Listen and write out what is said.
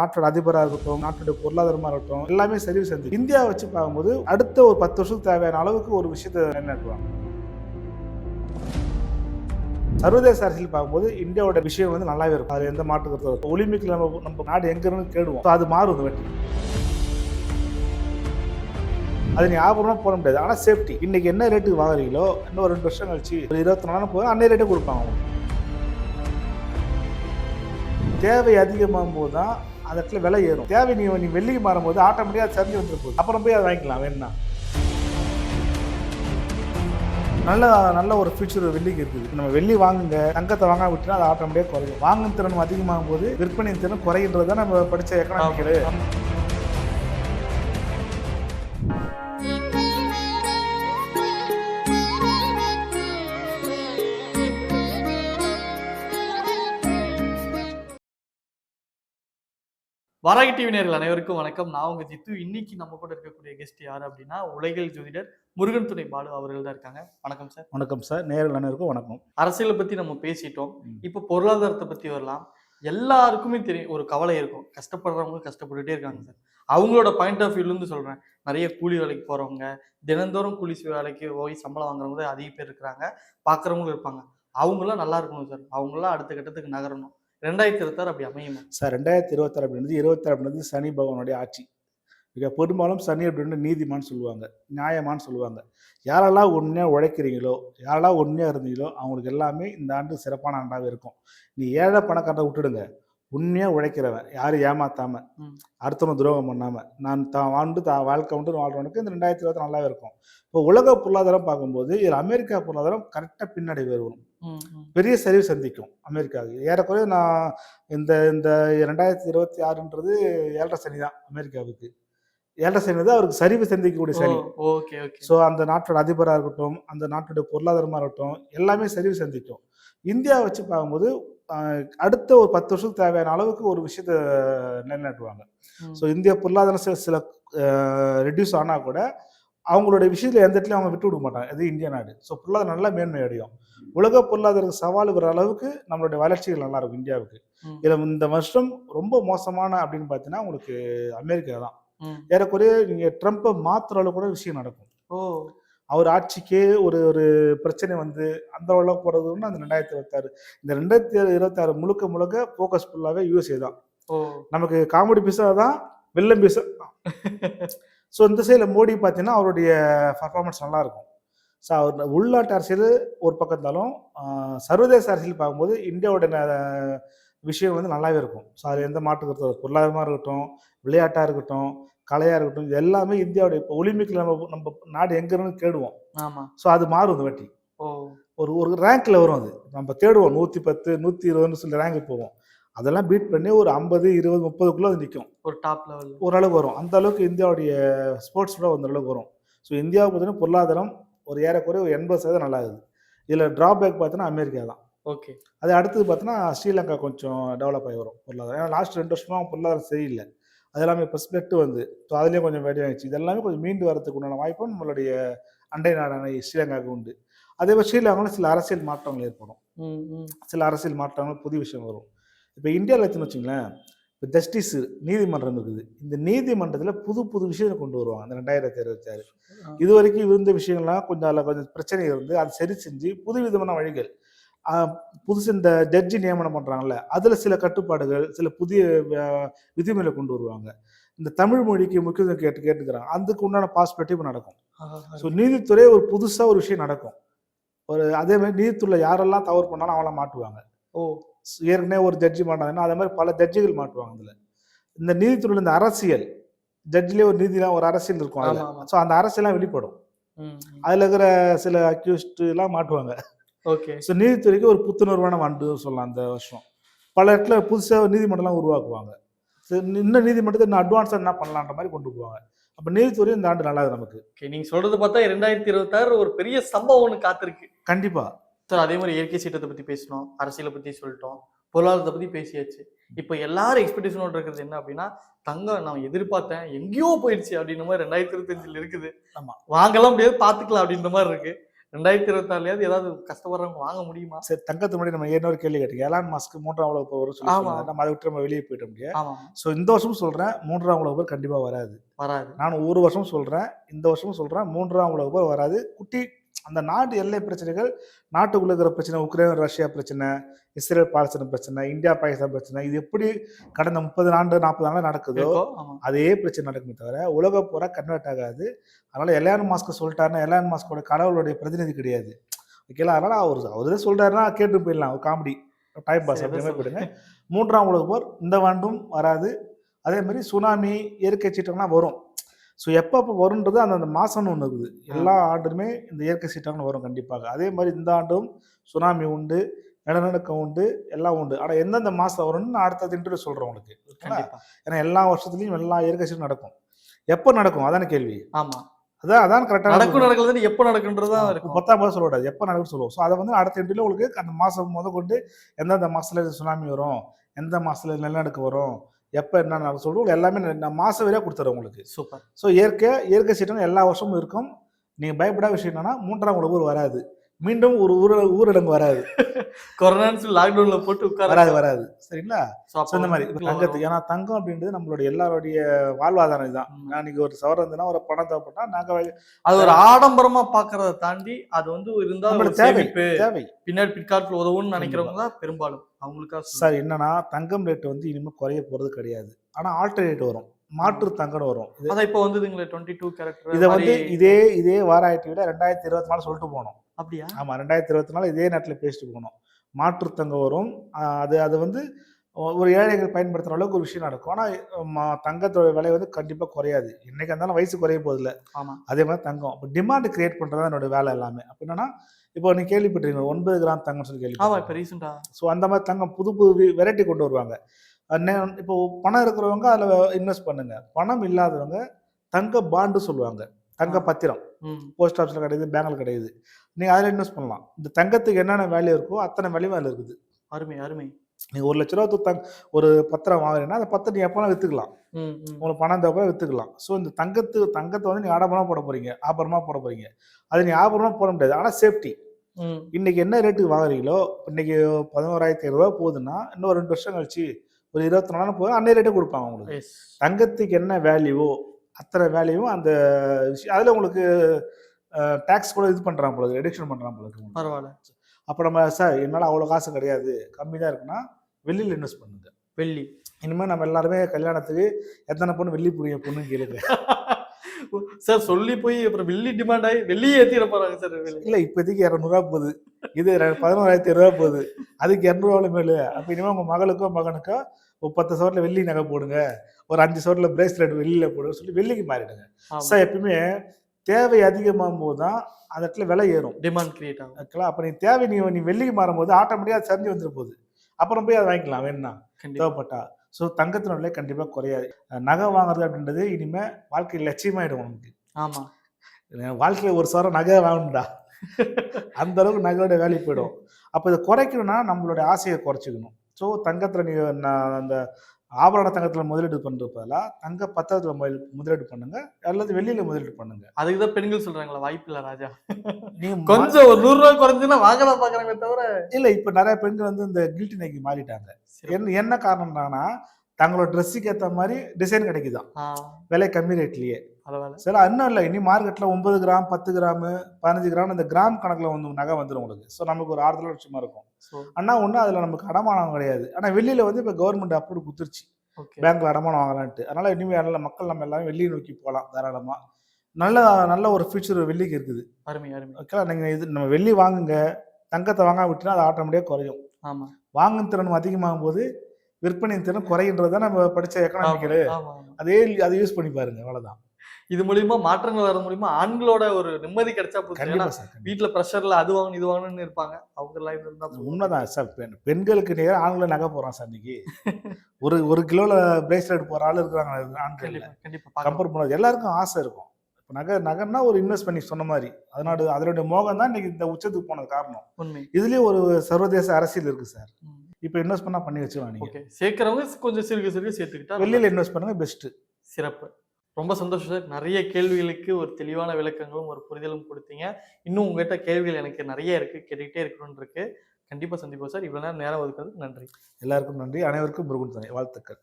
நாட்டோட அதிபராக இருக்கட்டும் நாட்டோட பொருளாதாரமாக இருக்கட்டும் எல்லாமே சரி செஞ்சு இந்தியாவை வச்சு பார்க்கும்போது அடுத்த ஒரு பத்து வருஷத்துக்கு தேவையான அளவுக்கு ஒரு விஷயத்தை நிலைநாட்டுவாங்க சர்வதேச அரசியல் பார்க்கும்போது இந்தியாவோட விஷயம் வந்து நல்லாவே இருக்கும். அது எந்த மாற்று கருத்து இருக்கும் ஒலிம்பிக்ல நம்ம நம்ம நாடு எங்க இருந்து கேடுவோம் அது மாறும் இந்த அது நீ ஆபரணம் போட முடியாது. ஆனால் சேஃப்டி இன்னைக்கு என்ன ரேட்டுக்கு வாங்குறீங்களோ இன்னும் ரெண்டு வருஷம் கழிச்சு ஒரு இருபத்தி நாலு போது அன்னைய ரேட்டே கொடுப்பாங்க. தேவை அதிகமாகும் போது தான் அந்த இடத்துல விலை ஏறும். தேவை நீ நீ வெள்ளிக்கு மாறும்போது ஆட்டோமேட்டிக்காக சரிஞ்சு வந்துட்டு போகுது. அப்புறம் போய் அதை வாங்கிக்கலாம் வேணும்னா நல்ல நல்ல ஒரு ஃபியூச்சர் வெள்ளிக்கு இருக்குது. நம்ம வெள்ளி வாங்குங்க தங்கத்தை வாங்க விட்டுனா அது ஆட்டோமேட்டிக்காக குறையும். வாங்கும் திறன் அதிகமாகும் போது விற்பனை திறன் குறைகின்றது தான் நம்ம படித்த எக்கனாமிக்கல் வாராகி டிவி நேர்கள் அனைவருக்கும் வணக்கம். நான் உங்க ஜித்து. இன்னைக்கு நம்ம கூட இருக்கக்கூடிய கெஸ்ட் யார் அப்படின்னா உலகில் ஜோதிடர் முருகன் துணை பாலு அவர்கள் தான் இருக்காங்க. வணக்கம் சார் வணக்கம் சார் நேரில் அனைவருக்கும் வணக்கம். அரசியலை பத்தி நம்ம பேசிட்டோம். இப்போ பொருளாதாரத்தை பத்தி வரலாம். எல்லாருக்குமே தெரியும் ஒரு கவலை இருக்கும். கஷ்டப்படுறவங்க கஷ்டப்பட்டுட்டே இருக்காங்க சார் அவங்களோட பாயிண்ட் ஆஃப் வியூல இருந்து சொல்றேன். நிறைய கூலி வேலைக்கு போறவங்க தினந்தோறும் கூலி வேலைக்கு போய் சம்பளம் வாங்குறவங்க அதிக பேர் இருக்கிறாங்க. பாக்குறவங்களும் இருப்பாங்க. அவங்களாம் நல்லா இருக்கணும் சார் அவங்களாம் அடுத்த கட்டத்துக்கு நகரணும். ரெண்டாயிரத்தி இருபத்தாறு அப்படி அமையுமா? சார் ரெண்டாயிரத்தி இருபத்தாறு அப்படின்றது இருபத்தாறு அப்படின்றது சனி பகவானுடைய ஆட்சி. மிக பெரும்பாலும் சனி அப்படின்னு நீதிமான்னு சொல்லுவாங்க நியாயமான்னு சொல்லுவாங்க. யாரெல்லாம் உண்மையாக உழைக்கிறீங்களோ யாரெல்லாம் உண்மையாக இருந்தீங்களோ அவங்களுக்கு எல்லாமே இந்த ஆண்டு சிறப்பான ஆண்டாகவே இருக்கும். நீ ஏழை பணக்காரரை விட்டுடுங்க. உண்மையாக உழைக்கிறவன் யாரும் ஏமாத்தாம. அடுத்தவன் துரோகம் பண்ணாம நான் தான் வாழ்ந்து தான் வாழ்க்கை வந்து வாழ்றவனுக்கு இந்த ரெண்டாயிரத்தி இருபத்தி நல்லாவே இருக்கும். இப்போ உலக பொருளாதாரம் பார்க்கும்போது இதில் அமெரிக்கா பொருளாதாரம் கரெக்டாக பின்னாடி வரும். பெரிய சரிவு சந்திக்கும் அமெரிக்காவுக்கு. ஏறக்குறைய நான் இந்த இந்த ரெண்டாயிரத்தி இருபத்தி ஆறுன்றது ஏழரை சனி தான் அமெரிக்காவுக்கு. ஏழரை சனி வந்து அவருக்கு சரிவு சந்திக்கக்கூடிய சனி. Okay okay. ஸோ அந்த நாட்டோட அதிபராக இருக்கட்டும் அந்த நாட்டுடைய பொருளாதாரமாக இருக்கட்டும் எல்லாமே சரிவு சந்திக்கும். இந்தியா வச்சு பார்க்கும்போது அடுத்த ஒரு பத்து வருஷத்துக்கு தேவையான அளவுக்கு ஒரு விஷயத்த நிலைநாட்டுவாங்க. ஸோ இந்திய பொருளாதாரம் சில சில ரெடியூஸ் ஆனால் கூட அவங்களுடைய விஷயத்தில் எந்த இடத்துலையும் அவங்க விட்டு விட மாட்டாங்க. அது இந்திய நாடு. ஸோ பொருளாதாரம் நல்லா மேன்மை அடையும். உலக பொருளாதார சவால் வர அளவுக்கு நம்மளுடைய வளர்ச்சிகள் நல்லா இருக்கும் இந்தியாவுக்கு. இதில் இந்த வருஷம் ரொம்ப மோசமான அப்படின்னு பார்த்தீங்கன்னா உங்களுக்கு அமெரிக்கா தான். ஏறக்குறைய நீங்கள் ட்ரம்ப்பை மாத்துற அளவு கூட விஷயம் நடக்கும். ஓ. அவர் ஆட்சிக்கே ஒரு ஒரு பிரச்சனை வந்து அந்த அளவுக்கு போகிறதுன்னு அந்த ரெண்டாயிரத்தி இருபத்தாறு. இந்த ரெண்டாயிரத்தி இருபத்தாறு முழுக்க முழுக்க ஃபோக்கஸ் ஃபுல்லாகவே யூஎஸ்ஏ தான். நமக்கு காமெடி பீஸாக தான் வெள்ளம் பீஸா ஸோ இந்த சைடில் மோடி பார்த்தீங்கன்னா அவருடைய பர்ஃபார்மன்ஸ் நல்லா இருக்கும் ஸோ அவர் உள்நாட்டு அரசியல் ஒரு பக்கம் இருந்தாலும் சர்வதேச அரசியல் பார்க்கும்போது இந்தியாவோட விஷயம் வந்து நல்லாவே இருக்கும். ஸோ அது எந்த மாற்று கருத்து. பொருளாதாரமாக இருக்கட்டும் விளையாட்டாக இருக்கட்டும் கலையாக இருக்கட்டும் இது எல்லாமே இந்தியாவுடைய இப்போ ஒலிம்பிக்கில் நம்ம நம்ம நாடு எங்க இருந்து தேடுவோம். ஆமா. ஸோ அது மாறும் இந்த வாட்டி. ஒரு ஒரு ரேங்க்ல வரும் அது. நம்ம தேடுவோம் நூற்றி பத்து நூற்றி இருபதுன்னு சொல்லி ரேங்க் போவோம். அதெல்லாம் பீட் பண்ணி ஒரு ஐம்பது இருபது முப்பதுக்குள்ளே அது நிற்கும் ஒரு டாப் லெவல் ஓரளவுக்கு வரும். அந்த அளவுக்கு இந்தியாவுடைய ஸ்போர்ட்ஸ் கூட அந்த அளவுக்கு வரும். ஸோ இந்தியாவை பார்த்தீங்கன்னா பொருளாதாரம் ஒரு ஏறக்குறைய ஒரு எண்பது சதவீதம் நல்லா இருக்குது. இதில் ட்ராபேக் பார்த்தீங்கன்னா அமெரிக்கா தான். ஓகே. அது அடுத்தது பார்த்தீங்கன்னா ஸ்ரீலங்கா கொஞ்சம் டெவலப் ஆகி வரும் பொருளாதாரம். ஏன்னா லாஸ்ட் ரெண்டு வருஷமா பொருளாதாரம் சரியில்லை. அது எல்லாமே ஸ்ப்ளெட் வந்து ஸோ அதுலேயும் கொஞ்சம் வெடியாகிடுச்சு இது எல்லாமே கொஞ்சம் மீண்டு வரதுக்கு உண்டான வாய்ப்பும் நம்மளுடைய அண்டை நாடான ஸ்ரீலங்காவுக்கு உண்டு. அதே மாதிரி ஸ்ரீலங்காவில் சில அரசியல் மாற்றங்கள் ஏற்படும். சில அரசியல் மாற்றங்கள் புதிய விஷயம் வரும். இப்போ இந்தியாவில் எடுத்துன்னு வச்சுங்களேன் இப்போ ஜஸ்டிஸ் நீதிமன்றம் இருக்குது. இந்த நீதிமன்றத்தில் புது புது விஷயங்களை கொண்டு வருவாங்க. அந்த ரெண்டாயிரத்தி இருபத்தி ஆறு. இது வரைக்கும் இருந்த விஷயங்கள்லாம் கொஞ்சம் அதில் கொஞ்சம் பிரச்சனை இருந்து அதை சரி செஞ்சு புது விதமான வழிகள் புதுசு இந்த ஜட்ஜி நியமனம் பண்ணுறாங்கல்ல அதில் சில கட்டுப்பாடுகள் சில புதிய அஹ், விதிமுறைகளை கொண்டு வருவாங்க. இந்த தமிழ் மொழிக்கு முக்கியத்துவம் கேட்டு கேட்டுக்கிறாங்க. அதுக்கு உண்டான பாஸ்பெக்டிவ் நடக்கும். ஸோ நீதித்துறை ஒரு புதுசாக ஒரு விஷயம் நடக்கும். ஒரு அதே மாதிரி நீதித்துறையில் யாரெல்லாம் தவறு பண்ணாலும் அவங்கள மாட்டுவாங்க ஓ. ஏற்கனவே ஒரு ஜட்ஜி மாட்டாங்கன்னா அதே மாதிரி பல ஜட்ஜிகள் மாட்டுவாங்க அதில். இந்த நீதித்துறையில் இந்த அரசியல் ஜட்ஜிலே ஒரு நீதிலாம் ஒரு அரசியல் இருக்கும் அதில். ஸோ அந்த அரசியலாம் வெளிப்படும். அதில் இருக்கிற சில அக்யூஸ்டுலாம் மாட்டுவாங்க ஓகே. ஸோ நீதித்துறைக்கு ஒரு புத்துணர்வான ஆண்டு சொல்லலாம் அந்த வருஷம். பல இடத்துல புதுசாக நீதிமன்றம்லாம் உருவாக்குவாங்க. சரி, இன்னும் நீதிமன்றத்தை இன்னும் அட்வான்ஸாக என்ன பண்ணலான்ற மாதிரி கொண்டு போவாங்க. அப்போ நீதித்துறை இந்த ஆண்டு நல்லா நமக்கு. ஓகே நீங்க சொல்றது பார்த்தா ரெண்டாயிரத்தி இருபத்தாறு ஒரு பெரிய சம்பவம் ஒன்று காத்திருக்கு. கண்டிப்பாக சார் அதே மாதிரி இயற்கை சீட்டத்தை பத்தி பேசணும் அரசியலை பத்தி சொல்லிட்டோம் பொருளாதாரத்தை பத்தி பேசியாச்சு. இப்போ எல்லாரும் எக்ஸ்பெக்டேஷனோட இருக்கிறது என்ன அப்படின்னா தங்கம் நான் எதிர்பார்த்தேன் எங்கேயோ போயிடுச்சு அப்படின்ற மாதிரி ரெண்டாயிரத்தி இருபத்தஞ்சில் இருக்குது. ஆமா. வாங்கலாம் முடியாது பாத்துக்கலாம் அப்படின்ற மாதிரி இருக்கு. ரெண்டாயிரத்தி இருபத்தாறுலயாவது ஏதாவது கஷ்டப்படுறவங்க வாங்க முடியுமா? சரி தங்கத்து முன்னாடி நம்ம இன்னொரு கேள்வி கேட்டீங்க எலான் மாஸ்க் மூன்றாம் உலக போர் வரும் சொல்லி. நம்ம அதை விட்டு நம்ம வெளியே போயிட முடியாது ஸோ இந்த வருஷமும் சொல்றேன் மூன்றாம் உலக போர் கண்டிப்பா வராது. வராது. நான் ஒரு வருஷம் சொல்றேன் இந்த வருஷமும் சொல்றேன் மூன்றாம் உலக போர் வராது. குட்டி அந்த நாட்டு எல்லை பிரச்சனைகள் நாட்டுக்குள்ள இருக்கிற பிரச்சனை உக்ரைன் ரஷ்யா பிரச்சனை இஸ்ரேல் பாலஸ்தீன பிரச்சனை இந்தியா பாகிஸ்தான் பிரச்சனை இது எப்படி கடந்த முப்பது ஆண்டு நாற்பது ஆண்டு நடக்குதோ அதே பிரச்சனை நடக்குமே தவிர உலக போரா கன்வெர்ட் ஆகாது. அதனால எலான் மாஸ்க் சொல்லிட்டாருன்னா எலான் மாஸ்கோட கடவுளுடைய பிரதிநிதி கிடையாது. ஓகேங்களா அதனால அவர் அவரே சொல்லிட்டாருன்னா கேட்டு போயிடலாம். ஒரு காமெடி. டைம் பாஸ் அப்படியே. போயிடுங்க. மூன்றாம் உலக போர் இந்த ஆண்டும் வராது. அதே மாதிரி சுனாமி இயற்கை சீற்றம்லாம் வரும். ஸோ எப்போ அப்போ வரும்ன்றது அந்த அந்த மாதம்னு ஒன்று இருக்குது. எல்லா ஆண்டுமே இந்த இயற்கை சீற்றங்கள் வரும் கண்டிப்பாக. அதே மாதிரி இந்த ஆண்டும் சுனாமி உண்டு நிலநடுக்கம் உண்டு எல்லாம் உண்டு. ஆனால் எந்தெந்த மாதம் வரும்னு நான் அடுத்த இன்டர்வியூ சொல்கிறேன் உங்களுக்கு ஏன்னா எல்லா வருஷத்துலையும் எல்லா இயற்கை சீற்றம் நடக்கும். எப்போ நடக்கும்? அதான கேள்வி. ஆமா. அதான் அதான் கரெக்டாக நடக்கும் நடக்கலன்னு எப்ப நடக்குன்றதுதான் இருக்கும். பத்தாம் மாதம் சொல்லக்கூடாது எப்போ நடக்கும் சொல்லுவோம். ஸோ அதை வந்து அடுத்த இன்டர்வியூல உங்களுக்கு அந்த மாதம் முத கொண்டு எந்தெந்த மாதத்துல சுனாமி வரும் எந்த மாதத்துல நிலநடுக்கம் வரும் எப்போ என்ன நடக்கும் சொல்லுவோம் எல்லாமே நான் மாதம் வரையாக கொடுத்துறேன் உங்களுக்கு. சூப்பர். ஸோ இயற்கை இயற்கை சீற்றம் எல்லா வருஷமும் இருக்கும். நீங்கள் பயப்படாத விஷயம் என்னன்னா மூன்றாம் உலக ஊர் வராது. மீண்டும் ஒரு ஊர ஊரடங்கு வராது. கொரோனான்னு சொல்லி லாக்டவுன்ல போட்டு உட்கார வராது வராது. சரிங்களா? இந்த மாதிரி தங்கத்துக்கு ஏன்னா தங்கம் அப்படின்றது நம்மளுடைய எல்லாருடைய வாழ்வாதாரம் இதுதான். இன்னைக்கு ஒரு சவரம் இருந்ததுன்னா ஒரு பணம் தேவைப்பட்டா நாங்கள் அது ஒரு ஆடம்பரமா பாக்குறத தாண்டி அது வந்து இருந்தா ஒரு நம்மளுக்கு தேவை தேவை. பின்னாடி பிற்காலத்துல உதவும்னு நினைக்கிறவங்க தான் பெரும்பாலும். அவங்களுக்கா. சார் என்னன்னா தங்கம் ரேட் வந்து இனிமேல் குறைய போறது கிடையாது. ஆனா ஆல்டர்னேட் வரும். மாற்று தங்கம் வரும். இது அதான் இப்போ வந்ததுங்களே டுவெண்ட்டி டூ கேரக்டர் இதை வந்து இதே இதே வாராயிரத்தி விட ரெண்டாயிரத்தி இருபத்தி நாலு சொல்லிட்டு போனோம். அப்படியா? ஆமா ரெண்டாயிரத்தி இருபத்தி நாலு இதே நேரத்தில் பேசிட்டு போகணும் மாற்று தங்கம் வரும் அது அது வந்து ஒரு ஏழைகள் பயன்படுத்துற அளவுக்கு ஒரு விஷயம் நடக்கும். ஆனால் தங்கத்தோட விலை வந்து கண்டிப்பாக குறையாது. என்னைக்கு இருந்தாலும் வயசு குறைய போதில்ல ஆமா. அதே மாதிரி தங்கம். இப்போ டிமாண்ட் கிரியேட் பண்ணுறது என்னோட வேலை எல்லாமே. அப்போ என்னன்னா இப்போ நீ கேள்விப்பட்டிருக்கீங்க ஒன்பது கிராம் தங்கம்னு சொல்லி கேள்வி இப்ப ரீசெண்டா ஸோ அந்த மாதிரி தங்கம் புது புது வெரைட்டி கொண்டு வருவாங்க. இப்போ பணம் இருக்கிறவங்க அதில் இன்வெஸ்ட் பண்ணுங்க. பணம் இல்லாதவங்க தங்க பாண்டு சொல்லுவாங்க. தங்க. பத்திரம். போஸ்ட் ஆஃபீஸில் கிடையாது பேங்க்ல கிடையாது நீங்கள் அதில் இன்வெஸ்ட் பண்ணலாம். இந்த தங்கத்துக்கு என்னென்ன வேல்யூ இருக்கோ அத்தனை வேல்யூ அதில் இருக்குது. அருமை அருமை. நீங்கள் ஒரு லட்ச ரூபா தங் ஒரு பத்திரம் வாங்குறீங்கன்னா அந்த பத்திரம் நீ எப்போலாம் விற்றுக்கலாம் உங்களுக்கு பணம் தேவை விற்றுக்கலாம் ஸோ இந்த தங்கத்து தங்கத்தை வந்து நீங்கள் ஆடம்பரமாக போட போறீங்க. ஆபரணமாக போட போறீங்க. அது நீ ஆபரணமாக போட முடியாது. ஆனால் சேஃப்டி இன்னைக்கு என்ன ரேட்டுக்கு வாங்குறீங்களோ இன்னைக்கு பதினோராயிரத்தி ஐநூறுரூவா போகுதுன்னா இன்னும் ரெண்டு வருஷம் கழிச்சு ஒரு இருபத்தி நாலு போது அன்னைய ரேட்டே கொடுப்பாங்க உங்களுக்கு. தங்கத்துக்கு என்ன வேல்யூவோ அத்தனை வேல்யூவும் அந்த விஷயம் அதில் உங்களுக்கு டேக்ஸ் கூட இது பண்ணுறாங்க போல ரெடியூஷன் பண்ணுறாங்க போல. பரவாயில்ல. அப்போ நம்ம சார் என்னால் அவ்வளோ காசு கிடையாது. கம்மி தான் இருக்குன்னா வெள்ளியில் இன்வெஸ்ட் பண்ணுங்க. வெள்ளி. இனிமேல் நம்ம எல்லாருமே கல்யாணத்துக்கு எத்தனை பொண்ணு வெள்ளி புரிய பொண்ணுன்னு கேளுங்க. சார் சொல்லி போய் அப்புறம் வெள்ளி டிமாண்ட் ஆகி வெள்ளியே ஏத்திட போறாங்க சார் இல்லை இப்போதைக்கு இரநூறுவா போகுது. இது பதினோராயிரத்தி ஐநூறுவா போகுது. அதுக்கு இரநூறுவாவில் மேலே? அப்போ இனிமேல் உங்கள் மகளுக்கோ மகனுக்கோ ஒரு பத்து சவரில் வெள்ளி நகை போடுங்க. ஒரு அஞ்சு சவரில் பிரேஸ்லெட் வெள்ளியில் போடுங்க சொல்லி வெள்ளிக்கு மாறிடுங்க. சார் எப்பயுமே தேவை அதிகமாகும் போது தான் அந்த இடத்துல விலை ஏறும். டிமாண்ட் கிரியேட் ஆகும். ஓகேங்களா அப்போ நீ தேவை நீ நீ வெள்ளிக்கு மாறும்போது ஆட்டோமேட்டிக்காக சரிஞ்சு வந்துட போகுது. அப்புறம் போய் அதை வாங்கிக்கலாம். வேணும்னா தேவைப்பட்டா. ஸோ தங்கத்தின விலை கண்டிப்பாக குறையாது. நகை வாங்குறது அப்படின்றது இனிமே வாழ்க்கை லட்சியமாயிடும் உனக்கு. ஆமா. என் வாழ்க்கையில ஒரு சவரம் நகை வாங்கணும்டா அந்த அளவுக்கு நகையோட வேல்யூ போயிடும். அப்போ இதை குறைக்கணும்னா நம்மளுடைய ஆசையை குறைச்சிக்கணும். ஸோ தங்கத்தில் நீ அந்த ஆபரண தங்கத்தில் முதலீடு பண்ணுறது பதிலாக தங்க பத்திரத்தில் முதலீடு முதலீடு பண்ணுங்க. அல்லது வெள்ளியில் முதலீடு பண்ணுங்க. அதுக்கு தான் பெண்கள் சொல்றாங்களா வாய்ப்பு இல்ல ராஜா. நீங்க மா- கொஞ்சம் ஒரு நூறு ரூபாய் குறைஞ்சுன்னா வாங்கலாம் பாக்குறாங்க தவிர. இல்ல இப்ப நிறைய பெண்கள் வந்து இந்த கில்ட்டி நைக்கு மாறிட்டாங்க. என்ன என்ன காரணம்னா தங்களோட ட்ரெஸ்ஸுக்கு ஏற்ற மாதிரி டிசைன் கிடைக்குதாம் ஆ, விலை கம்மி ரேட்லயே சில இன்னும் இல்லை இனி மார்க்கெட்ல ஒன்பது கிராம் பத்து கிராம் பதினஞ்சு கிராம் இந்த கிராம் கணக்குல வந்து நகை வந்துடும் உங்களுக்கு. ஸோ நமக்கு ஒரு ஆறுதல் லட்சமா இருக்கும். சோ ஆனா ஒண்ணு அதுல நமக்கு அடமானம் கிடையாது. ஆனா வெளியில வந்து இப்ப கவர்மெண்ட் அப்ரூவ் கொடுத்துருச்சு பேங்க்ல அடமானம் வாங்கலான்ட்டு. அதனால இனிமே நல்ல மக்கள் நம்ம எல்லாமே வெள்ளியை நோக்கி போகலாம் தாராளமா. நல்ல நல்ல ஒரு ஃபியூச்சர் வெள்ளிக்கு இருக்குது. அருமை அருமை. ஓகேவா நீங்க இது நம்ம வெள்ளி வாங்குங்க. தங்கத்தை வாங்க விட்டுனா அது ஆட்டோமேட்டிக்காக குறையும். ஆமா. வாங்கும் திறன் அதிகமாகும் போது விற்பனை திறன் குறைகின்றத நம்ம படிச்ச எக்கனாமிக்கல். அதே அதை யூஸ் பண்ணி பாருங்க அவ்வளவுதான். இது மூலியமா மாற்றங்கள் வர மூலியமா ஆண்களோட ஒரு நிம்மதி கிடைச்சா போதும். வீட்டுல ப்ரெஷர்ல அது வாங்கணும் இது வாங்கணும்னு இருப்பாங்க. அவங்க லைஃப் இருந்தா. உண்மைதான் சார் பெண் பெண்களுக்கு நேரம் ஆண்களை நகை போறான் சார் இன்னைக்கு. ஒரு ஒரு கிலோல பிரேஸ்லெட் போற ஆள் இருக்கிறாங்க ஆண்கள். கண்டிப்பா. கம்பேர் பண்ணது எல்லாருக்கும் ஆசை இருக்கும். இப்போ நகை நகைன்னா ஒரு இன்வெஸ்ட் பண்ணி சொன்ன மாதிரி. அதனோட அதனுடைய மோகம் தான் இன்னைக்கு இந்த உச்சத்துக்கு போனது காரணம். உண்மை. இதுலயும் ஒரு சர்வதேச அரசியல் இருக்கு சார். இப்போ இன்வெஸ்ட் பண்ணா பண்ணி வச்சுக்கலாம் நீங்க. ஓகே. சேர்க்கிறவங்க கொஞ்சம் சிறுக சிறுக சேர்த்துக்கிட்டா வெளியில இன்வெஸ்ட் பண்ணுங்க பெஸ்ட் சிறப்பு. ரொம்ப சந்தோஷம் சார். நிறைய கேள்விகளுக்கு ஒரு தெளிவான விளக்கங்களும் ஒரு புரிதலும் கொடுத்தீங்க. இன்னும் உங்ககிட்ட கேள்விகள் எனக்கு நிறைய இருக்கு கேட்டுக்கிட்டே இருக்கணும்னு இருக்கு. கண்டிப்பா சந்திப்போம் சார். இவ்வளவு நேரம் நேரம் ஒதுக்குறது நன்றி. எல்லாருக்கும் நன்றி. அனைவருக்கும் முருகன் துணை வாழ்த்துக்கள்.